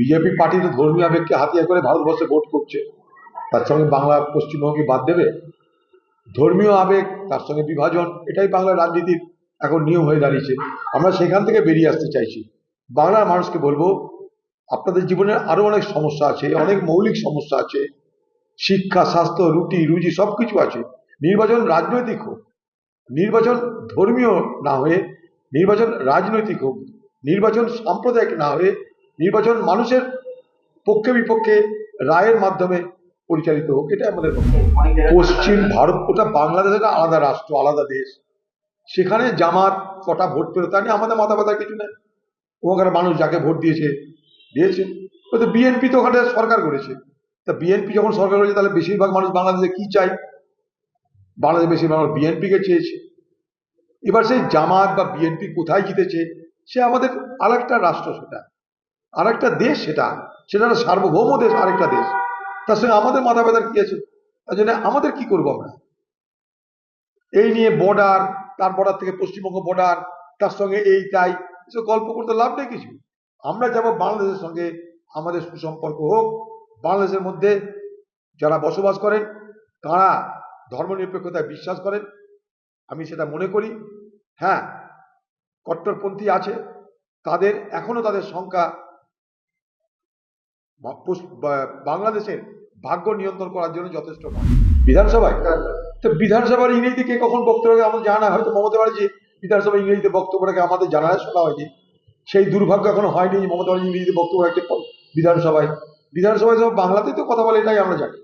BJP party তো ধর্মীয় আবেগকে হাতিয়ার করে ভারতবর্ষে ভোট করছে। তার সঙ্গে বাংলা পশ্চিমবঙ্গে বাদ দেবে। ধর্মীয় আবেগ, তার সঙ্গে বিভাজন, এটাই বাংলার রাজনীতির এখন নিয়ম হয়ে দাঁড়িয়েছে। আমরা সেখান থেকে বেরিয়ে আসতে চাইছি। বাংলার মানুষকে বলব, আপনাদের জীবনে আরও অনেক সমস্যা আছে, অনেক মৌলিক সমস্যা আছে। শিক্ষা, স্বাস্থ্য, রুটি, রুজি সব কিছু আছে। নির্বাচন রাজনৈতিক হোক, নির্বাচন ধর্মীয় না হয়ে, নির্বাচন রাজনৈতিক হোক, নির্বাচন সাম্প্রদায়িক না হয়ে নির্বাচন মানুষের পক্ষে বিপক্ষে রায়ের মাধ্যমে পরিচালিত হোক, এটা আমাদের পশ্চিম ভারত, ওটা বাংলাদেশ একটা আলাদা রাষ্ট্র, আলাদা দেশ। সেখানে জামাত কটা ভোট পেল তা নিয়ে আমাদের মাথা ব্যথা কিছু নেই। ওখানে মানুষ যাকে ভোট দিয়েছে দিয়েছে। তো বিএনপি তো ওখানে সরকার করেছে। তা বিএনপি যখন সরকার করেছে, তাহলে বেশিরভাগ মানুষ বাংলাদেশে কি চাই বাংলাদেশ বেশিরভাগ মানুষ বিএনপিকে চেয়েছে। এবার সেই জামাত বা বিএনপি কোথায় জিতেছে, সে আমাদের আরেকটা রাষ্ট্র সেটা। আরেকটা দেশ সেটা সেটা সার্বভৌম দেশ আরেকটা দেশ। তার সঙ্গে আমাদের মাথা ব্যথার কি আছে? তার জন্য আমাদের কি করব আমরা? এই নিয়ে বর্ডার তার বর্ডার থেকে পশ্চিমবঙ্গ বর্ডার তার সঙ্গে এই, তাই, এসব গল্প করতে লাভ নেই কিছু। আমরা যাব বাংলাদেশের সঙ্গে, আমাদের সুসম্পর্ক হোক, বাংলাদেশের মধ্যে যারা বসবাস করেন, তারা ধর্মনিরপেক্ষতায় বিশ্বাস করেন। আমি সেটা মনে করি। হ্যাঁ কট্টরপন্থী আছে, তাদের, এখনও তাদের সংখ্যা বাংলাদেশের ভাগ্য নিয়ন্ত্রণ করার জন্য যথেষ্ট বিধানসভায়? তো বিধানসভার ইংরেজিতে কে কখন বক্তব্য আমাদের জানা হয়তো মমতা ব্যানার্জি বিধানসভায় ইংরেজিতে বক্তব্য রাখে, আমাদের জানা শোনা হয়নি। সেই দুর্ভাগ্য এখনও হয়নি যে মমতা ব্যানার্জি ইংরেজিতে বক্তব্য রাখতে বিধানসভায়। বিধানসভায় তো বাংলাতেই তো কথা বলে এটাই আমরা জানি।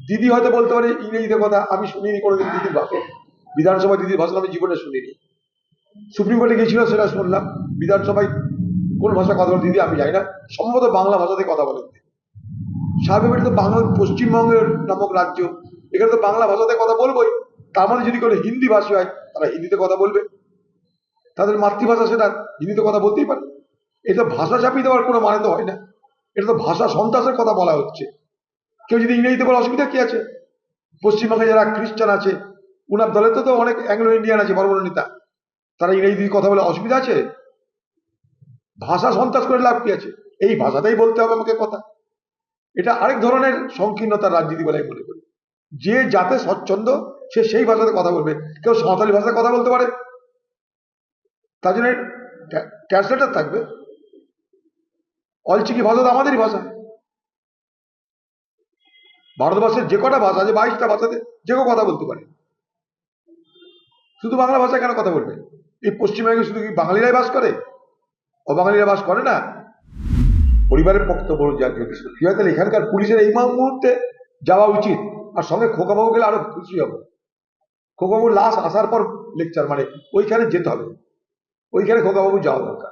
দিদি হয়তো বলতে পারে ইংরেজিতে কথা, আমি শুনিনি, কোনোদিন দিদির ভাষণ বিধানসভায় দিদির ভাষণ আমি জীবনে শুনিনি। সুপ্রিম কোর্টে গেছিল সেটা শুনলাম। বিধানসভায় কোন ভাষা কথা বলে দিদি আমি জানি না। সম্ভবত বাংলা ভাষাতে কথা বলেন স্বাভাবিক তো বাংলা, পশ্চিমবঙ্গের নামক রাজ্য। এখানে তো বাংলা ভাষাতে কথা বলবোই। তার মধ্যে যদি কোনো হিন্দি ভাষী হয়, তারা হিন্দিতে কথা বলবে। তাদের মাতৃভাষা সেটা হিন্দিতে কথা বলতেই পারে। এটা ভাষা চাপিয়ে দেওয়ার কোনো মানে তো হয় না। এটা তো ভাষা সন্ত্রাসের কথা বলা হচ্ছে। কেউ যদি ইংরেজিতে বলে, অসুবিধা কি আছে? পশ্চিমবঙ্গে যারা খ্রিস্টান আছে, উনার দলে তো তো অনেক অ্যাংলো ইন্ডিয়ান আছে বড় বড় নেতা। তারা ইংরেজি কথা বলে অসুবিধা আছে? ভাষা সন্ত্রাস করে লাভ কি আছে? এই ভাষাতেই বলতে হবে আমাকে কথা। এটা আরেক ধরনের সংকীর্ণতার রাজনীতি বলে মনে করি। যে যাতে স্বচ্ছন্দ, সে সেই ভাষাতে কথা বলবে। কেউ সাঁওতালি ভাষায় কথা বলতে পারে। তার জন্য ট্রান্সলেটার থাকবে। অলচিকি ভাষা তো আমাদেরই ভাষা। ভারতবর্ষের যে কটা ভাষা আছে, বাইশটা ভাষাতে যে কেউ কথা বলতে পারে। শুধু বাংলা ভাষা কেন কথা বলবে? এই পশ্চিমবঙ্গে শুধু কি বাঙালিরাই বাস করে? অবাঙালিরা বাস করে না? পরিবারের বক্তব্য যদি সত্যি হয় তাহলে এখানকার পুলিশের এই মুহূর্তে যাওয়া উচিত? আর সঙ্গে খোকাবাবু গেলে আরও খুশি হব। খোকাবাবু লাশ আসার পর লেকচার মানে ওইখানে যেতে হবে। ওইখানে খোকাবাবু যাওয়া দরকার।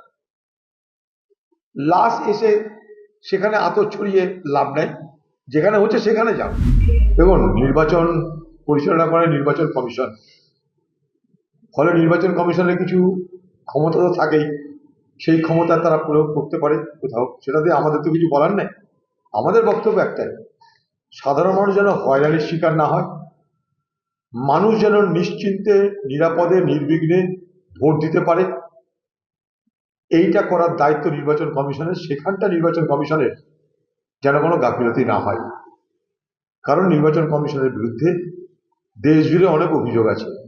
লাশ এসে সেখানে আতর ছড়িয়ে লাভ নেই। যেখানে হচ্ছে সেখানে যাও। দেখুন, নির্বাচন পরিচালনা করে নির্বাচন কমিশন। ফলে নির্বাচন কমিশনের কিছু ক্ষমতা তো থাকেই। সেই ক্ষমতা তারা প্রয়োগ করতে পারে কোথাও, সেটা দিয়ে আমাদের তো কিছু বলার নেই। আমাদের বক্তব্য একটাই, সাধারণ মানুষ যেন হয়রানির শিকার না হয়, মানুষ যেন নিশ্চিন্তে, নিরাপদে, নির্বিঘ্নে ভোট দিতে পারে। এইটা করার দায়িত্ব নির্বাচন কমিশনের, সেখানটা নির্বাচন কমিশনের যেন কোনো গাফিলতি না হয়। কারণ নির্বাচন কমিশনের বিরুদ্ধে দেশ জুড়ে অনেক অভিযোগ আছে।